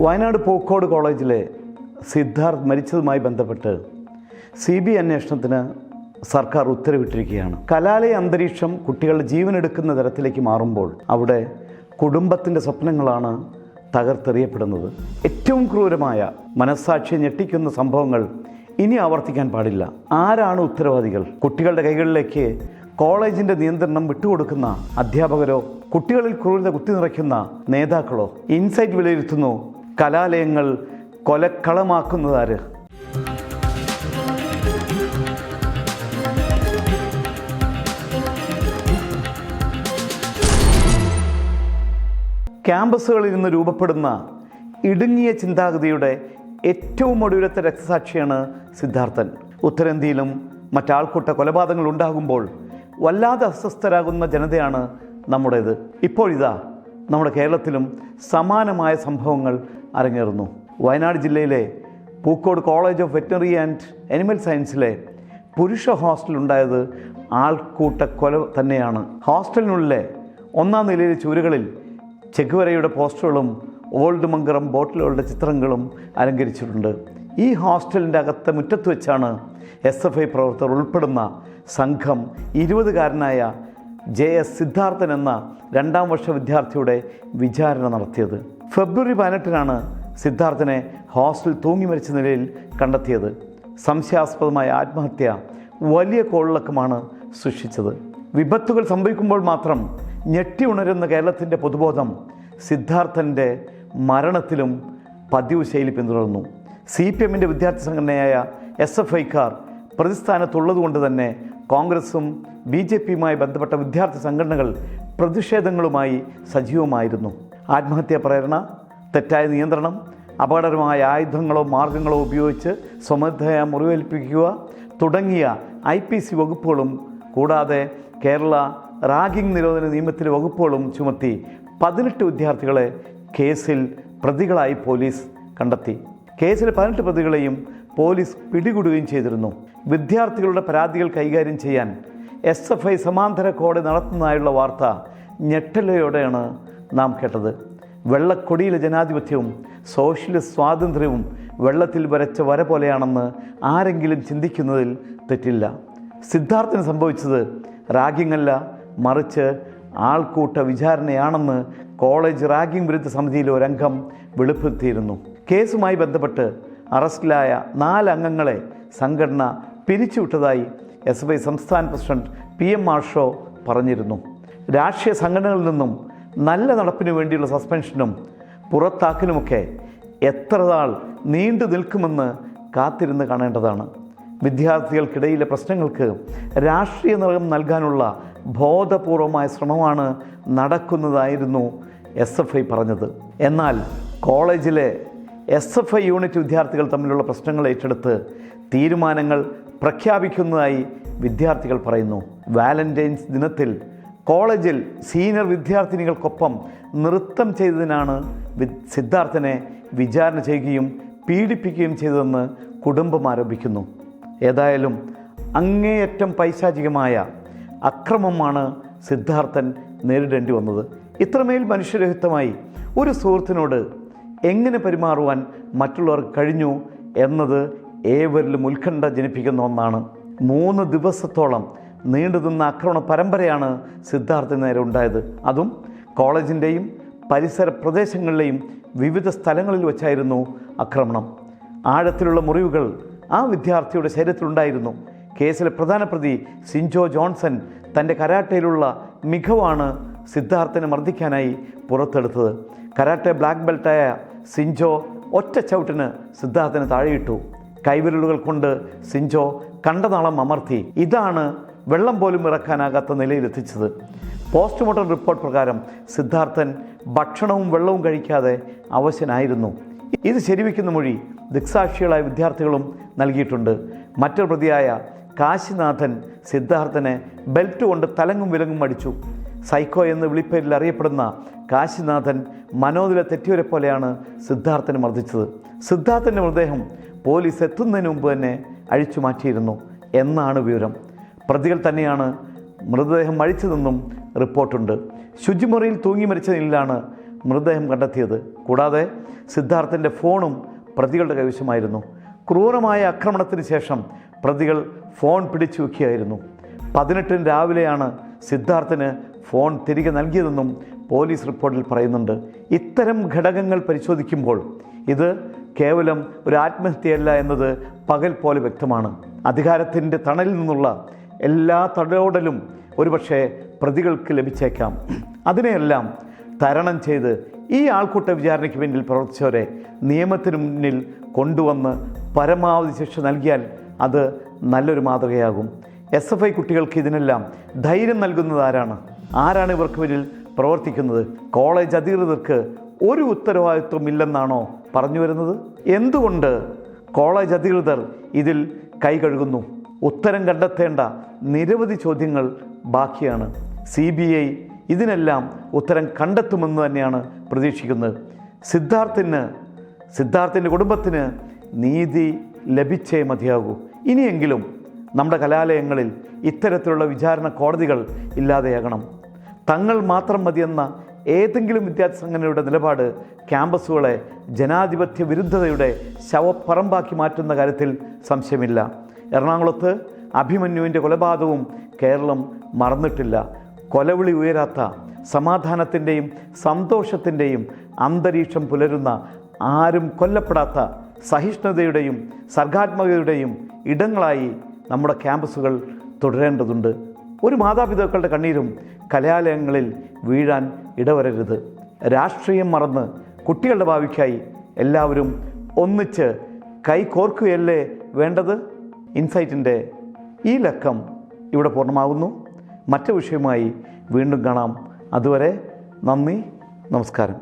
വയനാട് പൂക്കോട് കോളേജിലെ സിദ്ധാർത്ഥ് മരിച്ചതുമായി ബന്ധപ്പെട്ട് C B അന്വേഷണത്തിന് സർക്കാർ ഉത്തരവിട്ടിരിക്കുകയാണ്. കലാലയ അന്തരീക്ഷം കുട്ടികളുടെ ജീവനെടുക്കുന്ന തരത്തിലേക്ക് മാറുമ്പോൾ അവിടെ കുടുംബത്തിന്റെ സ്വപ്നങ്ങളാണ് തകർത്തെറിയപ്പെടുന്നത്. ഏറ്റവും ക്രൂരമായ മനസ്സാക്ഷിയെ ഞെട്ടിക്കുന്ന സംഭവങ്ങൾ ഇനി ആവർത്തിക്കാൻ പാടില്ല. ആരാണ് ഉത്തരവാദികൾ? കുട്ടികളുടെ കൈകളിലേക്ക് കോളേജിന്റെ നിയന്ത്രണം വിട്ടുകൊടുക്കുന്ന അധ്യാപകരോ കുട്ടികളിൽ ക്രൂരത കുത്തി നിറയ്ക്കുന്ന നേതാക്കളോ ഇൻസൈറ്റ് വിലയിരുത്തുന്നു കലാലയങ്ങൾ കൊലക്കളമാക്കുന്നതാര് ക്യാമ്പസുകളിൽ നിന്ന് രൂപപ്പെടുന്ന ഇടുങ്ങിയ ചിന്താഗതിയുടെ ഏറ്റവും ഒടുവിലത്തെ രക്തസാക്ഷിയാണ് സിദ്ധാർത്ഥൻ. ഉത്തരേന്ത്യയിലും മറ്റാൾക്കൂട്ട കൊലപാതകങ്ങൾ ഉണ്ടാകുമ്പോൾ വല്ലാതെ അസ്വസ്ഥരാകുന്ന ജനതയാണ് നമ്മുടേത്. ഇപ്പോഴിതാ നമ്മുടെ കേരളത്തിലും സമാനമായ സംഭവങ്ങൾ അരങ്ങേറുന്നു. വയനാട് ജില്ലയിലെ Pookode college of veterinary and animal സയൻസിലെ പുരുഷ ഹോസ്റ്റലുണ്ടായത് ആൾക്കൂട്ട കൊല തന്നെയാണ്. ഹോസ്റ്റലിനുള്ളിലെ ഒന്നാം നിലയിലെ ചുവരുകളിൽ ചെഗുവരയുടെ പോസ്റ്ററുകളും ഓൾഡ് മങ്കറം ബോട്ടിലുകളുടെ ചിത്രങ്ങളും അലങ്കരിച്ചിട്ടുണ്ട്. ഈ ഹോസ്റ്റലിന്റെ അകത്തെ മുറ്റത്ത് വെച്ചാണ് എസ് എഫ് ഐ പ്രവർത്തകർ ഉൾപ്പെടുന്ന സംഘം ഇരുപതുകാരനായ ജെ എസ് സിദ്ധാർത്ഥൻ എന്ന രണ്ടാം വർഷ വിദ്യാർത്ഥിയുടെ വിചാരണ നടത്തിയത്. ഫെബ്രുവരി പതിനെട്ടിനാണ് സിദ്ധാർത്ഥനെ ഹോസ്റ്റൽ തൂങ്ങി മരിച്ച നിലയിൽ കണ്ടെത്തിയത്. സംശയാസ്പദമായ ആത്മഹത്യ വലിയ കോളിളക്കമാണ് സൃഷ്ടിച്ചത്. വിപത്തുകൾ സംഭവിക്കുമ്പോൾ മാത്രം ഞെട്ടി ഉണരുന്ന കേരളത്തിന്റെ പൊതുബോധം സിദ്ധാർത്ഥന്റെ മരണത്തിലും പതിവ് ശൈലി പിന്തുടർന്നു. സി പി എമ്മിന്റെ വിദ്യാർത്ഥി സംഘടനയായ എസ് എഫ് ഐക്കാർ പ്രതിസ്ഥാനത്തുള്ളതുകൊണ്ട് തന്നെ കോൺഗ്രസും ബി ജെ പിയുമായി ബന്ധപ്പെട്ട വിദ്യാർത്ഥി സംഘടനകൾ പ്രതിഷേധങ്ങളുമായി സജീവമായിരുന്നു. ആത്മഹത്യാ പ്രേരണ തെറ്റായ നിയന്ത്രണം അപകടകരമായ ആയുധങ്ങളോ മാർഗങ്ങളോ ഉപയോഗിച്ച് സ്വമേധയ മുറിവേൽപ്പിക്കുക തുടങ്ങിയ ഐ പി സി വകുപ്പുകളും കൂടാതെ കേരള റാഗിംഗ് നിരോധന നിയമത്തിലെ വകുപ്പുകളും ചുമത്തി പതിനെട്ട് വിദ്യാർത്ഥികളെ കേസിൽ പ്രതികളായി പോലീസ് കണ്ടെത്തി. കേസിലെ പതിനെട്ട് പ്രതികളെയും പോലീസ് പിടികൂടുകയും ചെയ്തിരുന്നു. വിദ്യാർത്ഥികളുടെ പരാതികൾ കൈകാര്യം ചെയ്യാൻ എസ് എഫ് ഐ സമാന്തര കോടതി നടത്തുന്നതായുള്ള വാർത്ത ഞെട്ടലയോടെയാണ് നാം കേട്ടത്. വെള്ളക്കൊടിയിലെ ജനാധിപത്യവും സോഷ്യലിസ്റ്റ് സ്വാതന്ത്ര്യവും വെള്ളത്തിൽ വരച്ച വര പോലെയാണെന്ന് ആരെങ്കിലും ചിന്തിക്കുന്നതിൽ തെറ്റില്ല. സിദ്ധാർത്ഥന് സംഭവിച്ചത് റാഗിങ്ങല്ല മറിച്ച് ആൾക്കൂട്ട വിചാരണയാണെന്ന് കോളേജ് റാഗിംഗ് വിരുദ്ധ സമിതിയിലെ ഒരംഗം വെളിപ്പെടുത്തിയിരുന്നു. കേസുമായി ബന്ധപ്പെട്ട് അറസ്റ്റിലായ നാല് അംഗങ്ങളെ സംഘടന പിരിച്ചുവിട്ടതായി എസ് എഫ് സംസ്ഥാന പ്രസിഡന്റ് പി എം മാഷോ പറഞ്ഞിരുന്നു. രാഷ്ട്രീയ സംഘടനകളിൽ നിന്നും നല്ല നടപ്പിനു വേണ്ടിയുള്ള സസ്പെൻഷനും പുറത്താക്കലുമൊക്കെ എത്ര നാൾ നീണ്ടു നിൽക്കുമെന്ന് കാത്തിരുന്ന് കാണേണ്ടതാണ്. വിദ്യാർത്ഥികൾക്കിടയിലെ പ്രശ്നങ്ങൾക്ക് രാഷ്ട്രീയ നിറം നൽകാനുള്ള ബോധപൂർവമായ ശ്രമമാണ് നടക്കുന്നതായിരുന്നു എസ് എഫ് ഐ പറഞ്ഞത്. എന്നാൽ കോളേജിലെ എസ് എഫ് ഐ യൂണിറ്റ് വിദ്യാർത്ഥികൾ തമ്മിലുള്ള പ്രശ്നങ്ങൾ ഏറ്റെടുത്ത് തീരുമാനങ്ങൾ പ്രഖ്യാപിക്കുന്നതായി വിദ്യാർത്ഥികൾ പറയുന്നു. വാലന്റൈൻസ് ദിനത്തിൽ കോളേജിൽ സീനിയർ വിദ്യാർത്ഥിനികൾക്കൊപ്പം നൃത്തം ചെയ്തതിനാണ് സിദ്ധാർത്ഥനെ വിചാരണ ചെയ്യുകയും പീഡിപ്പിക്കുകയും ചെയ്തതെന്ന് കുടുംബം ആരോപിക്കുന്നു. ഏതായാലും അങ്ങേയറ്റം പൈശാചികമായ അക്രമമാണ് സിദ്ധാർത്ഥൻ നേരിടേണ്ടി വന്നത്. ഇത്രമേൽ മനുഷ്യരഹിതമായി ഒരു സുഹൃത്തിനോട് എങ്ങനെ പെരുമാറുവാൻ മറ്റുള്ളവർക്ക് കഴിഞ്ഞു എന്നത് ഏവരിലും ഉത്കണ്ഠ ജനിപ്പിക്കുന്ന ഒന്നാണ്. മൂന്ന് ദിവസത്തോളം നീണ്ടുനിന്ന ആക്രമണ പരമ്പരയാണ് സിദ്ധാർത്ഥിന് നേരെ ഉണ്ടായത്. അതും കോളേജിന്റെയും പരിസര പ്രദേശങ്ങളിലെയും വിവിധ സ്ഥലങ്ങളിൽ വെച്ചായിരുന്നു ആക്രമണം. ആഴത്തിലുള്ള മുറിവുകൾ ആ വിദ്യാർത്ഥിയുടെ ശരീരത്തിലുണ്ടായിരുന്നു. കേസിലെ പ്രധാന പ്രതി സിൻജോ ജോൺസൺ തന്റെ കരാട്ടയിലുള്ള മികവാണ് സിദ്ധാർത്ഥനെ മർദ്ദിക്കാനായി പുറത്തെടുത്തത്. കരാട്ടെ ബ്ലാക്ക് ബെൽറ്റായ സിൻജോ ഒറ്റ ചവിട്ടിന് സിദ്ധാർത്ഥനെ താഴെയിട്ടു. കൈവിരലുകൾ കൊണ്ട് സിഞ്ചോ കണ്ടനാളം അമർത്തി. ഇതാണ് വെള്ളം പോലും ഇറക്കാനാകാത്ത നിലയിലെത്തിച്ചത് പോസ്റ്റ്മോർട്ടം റിപ്പോർട്ട് പ്രകാരം സിദ്ധാർത്ഥൻ ഭക്ഷണവും വെള്ളവും കഴിക്കാതെ അവശനായിരുന്നു. ഇത് ശരിവയ്ക്കുന്ന മൊഴി ദൃക്സാക്ഷികളായ വിദ്യാർത്ഥികളും നൽകിയിട്ടുണ്ട്. മറ്റൊരു പ്രതിയായ കാശിനാഥൻ സിദ്ധാർത്ഥനെ ബെൽറ്റ് കൊണ്ട് തലങ്ങും വിലങ്ങും അടിച്ചു. സൈക്കോ എന്ന് വിളിപ്പേരിൽ അറിയപ്പെടുന്ന കാശിനാഥൻ മനോനില തെറ്റിയവരെ പോലെയാണ് സിദ്ധാർത്ഥനെ മർദ്ദിച്ചത്. സിദ്ധാർത്ഥന്റെ മൃതദേഹം പോലീസ് എത്തുന്നതിന് മുമ്പ് തന്നെ അഴിച്ചു മാറ്റിയിരുന്നു എന്നാണ് വിവരം. പ്രതികൾ തന്നെയാണ് മൃതദേഹം അഴിച്ചതെന്നും റിപ്പോർട്ടുണ്ട്. ശുചിമുറിയിൽ തൂങ്ങി മരിച്ച നിലയിലാണ് മൃതദേഹം കണ്ടെത്തിയത്. കൂടാതെ സിദ്ധാർത്ഥന്റെ ഫോണും പ്രതികളുടെ കൈവശമായിരുന്നു. ക്രൂരമായ ആക്രമണത്തിന് ശേഷം പ്രതികൾ ഫോൺ പിടിച്ചു വയ്ക്കുകയായിരുന്നു പതിനെട്ടിന് രാവിലെയാണ് സിദ്ധാർത്ഥിന് ഫോൺ തിരികെ നൽകിയതെന്നും പോലീസ് റിപ്പോർട്ടിൽ പറയുന്നുണ്ട്. ഇത്തരം ഘടകങ്ങൾ പരിശോധിക്കുമ്പോൾ ഇത് കേവലം ഒരു ആത്മഹത്യയല്ല എന്നത് പകൽ പോലെ വ്യക്തമാണ്. അധികാരത്തിന്റെ തണലിൽ നിന്നുള്ള എല്ലാ തടയോടലും ഒരുപക്ഷെ പ്രതികൾക്ക് ലഭിച്ചേക്കാം. അതിനെയെല്ലാം തരണം ചെയ്ത് ഈ ആൾക്കൂട്ട വിചാരണയ്ക്ക് പിന്നിൽ പ്രവർത്തിച്ചവരെ നിയമത്തിന് മുന്നിൽ കൊണ്ടുവന്ന് പരമാവധി ശിക്ഷ നൽകിയാൽ അത് നല്ലൊരു മാതൃകയാകും. എസ് എഫ് ഐ കുട്ടികൾക്ക് ഇതിനെല്ലാം ധൈര്യം നൽകുന്നത് ആരാണ്? ആരാണ് ഇവർക്ക് പിന്നിൽ പ്രവർത്തിക്കുന്നത്? കോളേജ് അധികൃതർക്ക് ഒരു ഉത്തരവാദിത്വം ഇല്ലെന്നാണോ പറഞ്ഞു വരുന്നത്? എന്തുകൊണ്ട് കോളേജ് അധികൃതർ ഇതിൽ കൈ കഴുകുന്നു? ഉത്തരം കണ്ടെത്തേണ്ട നിരവധി ചോദ്യങ്ങൾ ബാക്കിയാണ്. സി ബി ഐ ഇതിനെല്ലാം ഉത്തരം കണ്ടെത്തുമെന്ന് തന്നെയാണ് പ്രതീക്ഷിക്കുന്നത്. സിദ്ധാർത്ഥിന് സിദ്ധാർത്ഥിന്റെ കുടുംബത്തിന് നീതി ലഭിച്ചേ മതിയാകൂ. ഇനിയെങ്കിലും നമ്മുടെ കലാലയങ്ങളിൽ ഇത്തരത്തിലുള്ള വിചാരണ കോടതികൾ ഇല്ലാതെയാകണം. തങ്ങൾ മാത്രം മതിയെന്ന ഏതെങ്കിലും വിദ്യാർത്ഥി സംഘടനയുടെ നിലപാട് ക്യാമ്പസുകളെ ജനാധിപത്യ വിരുദ്ധതയുടെ ശവപ്പറമ്പാക്കി മാറ്റുന്ന കാര്യത്തിൽ സംശയമില്ല. എറണാകുളത്ത് അഭിമന്യുവിന്റെ കൊലപാതകവും കേരളം മറന്നിട്ടില്ല. കൊലവിളി ഉയരാത്ത സമാധാനത്തിന്റെയും സന്തോഷത്തിന്റെയും അന്തരീക്ഷം പുലരുന്ന ആരും കൊല്ലപ്പെടാത്ത സഹിഷ്ണുതയുടെയും സർഗാത്മകതയുടെയും ഇടങ്ങളായി നമ്മുടെ ക്യാമ്പസുകൾ തുടരേണ്ടതുണ്ട്. ഒരു മാതാപിതാക്കളുടെ കണ്ണീരും കലാലയങ്ങളിൽ വീഴാൻ ഇടവരരുത്. രാഷ്ട്രീയം മറന്ന് കുട്ടികളുടെ ഭാവിക്കായി എല്ലാവരും ഒന്നിച്ച് കൈകോർക്കുകയല്ലേ വേണ്ടത്? ഇൻസൈറ്റിന്റെ ഈ ലക്കം ഇവിടെ പൂർണമാകുന്നു. മറ്റു വിഷയവുമായി വീണ്ടും കാണാം. അതുവരെ നന്ദി നമസ്കാരം.